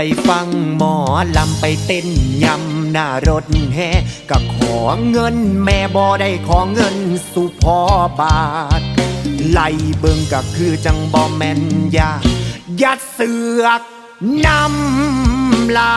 ไปฟังหมอลำไปเต้นยำหน้ารถแห่ก็ขอเงินแม่บ่ได้ขอเงินสุพอบาท ไล่เบิงก็คือจังบ่แม่นยายัดเสือกน้ำลา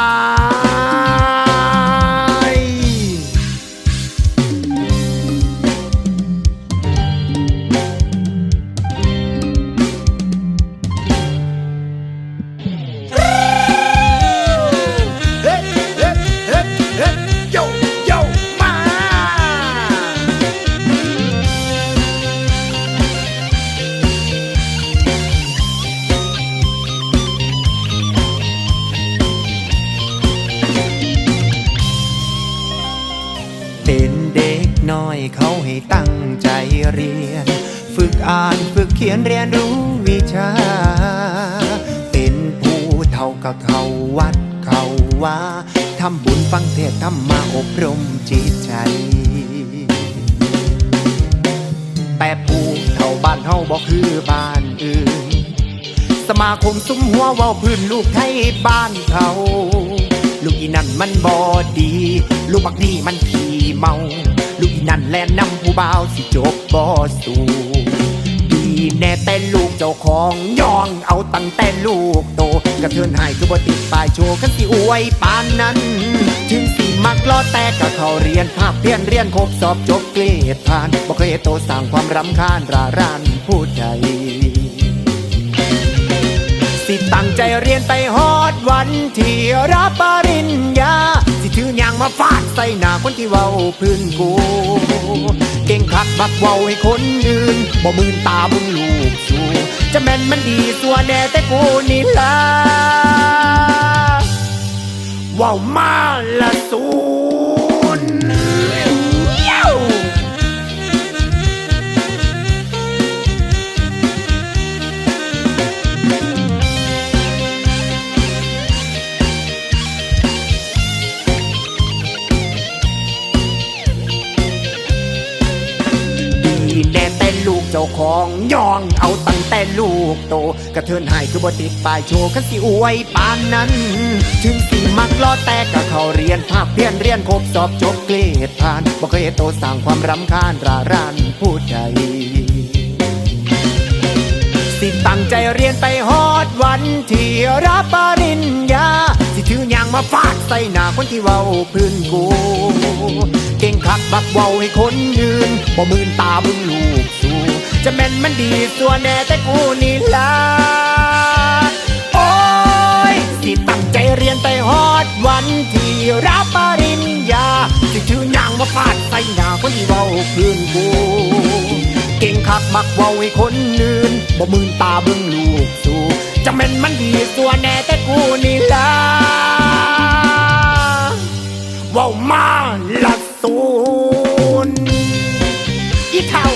เรียน ฝึกอ่านฝึกเขียนเรียนรู้วิชา เป็นผู้เท่ากับเขาวัดเขาว่าทำบุญฟังเทศน์ทำมาอบรมจิตใจ แต่ผู้เท่าบ้านเฮาบ่คือบ้านอื่น สมาคมซุ้มหัวเว้าพื้นลูกไทยบ้านเขาลูกอีนั่นมันบอดี ลูกบักนี่มันขี่เมา นั่นแลนนำผู้บ่าวสิจบบอสู่ดีแน่แต่ลูกเจ้าของย่องเอาตั้งแต่ลูกโตกระเทือนหายคือบ่ติดปลายโชว์กันสิอวยปานนั้น ถึงสิมักล้อแต่ก็เขาเรียนภาพเพียนเรียนครบสอบจบเกรดผ่านบ่เคยโตสร้างความรำคาญราร้านผู้ใดสิตั้งใจเรียนไปฮอดวันที่รับปริญญา อยางมาฟาดใส่หน้าคนที่เว้าพื้นกู เก่งคักบักเว้าให้คนอื่นบ่มืนตาบึงลูกสูจะแม่นมันดีตัวแน่แต่กูนี่ละเว้ามา แน่แต่ลูกเจ้าของย่องเอาตั้งแต่ลูกโต กระเทินหายคือบติดปลายโชว์กันสิอวยปานนั้น ถึงสิมักล้อแต่ก็เขาเรียนภาคเพียนเรียนครบสอบจบเกรดผ่านบ่เคยโตสร้างความรำคาญราร้านผู้ใดสิตั้งใจเรียนไปฮอดวันที่รับปริญญา สิถือยางมาฟาดใส่หน้าคนที่เว้าพื้นกู คักบักเว้าให้คนอื่นบ่มืนตาบึงลูกสู่จะแม่นมันดีสัวแน่แต่กูนี่ล่ะโอ้ยสิตั้งใจเรียนไปฮอดวันที่รับปริญญาสิถือยางมาฟาดใส่หน้าคนที่เว้าพื้นกูเก่งคักมักเว้าให้คนอื่นบ่มืนตาบิ่งลูกสู่จะแม่นมันดีสัวแน่แต่กูนี่ล่ะเว้ามา tea.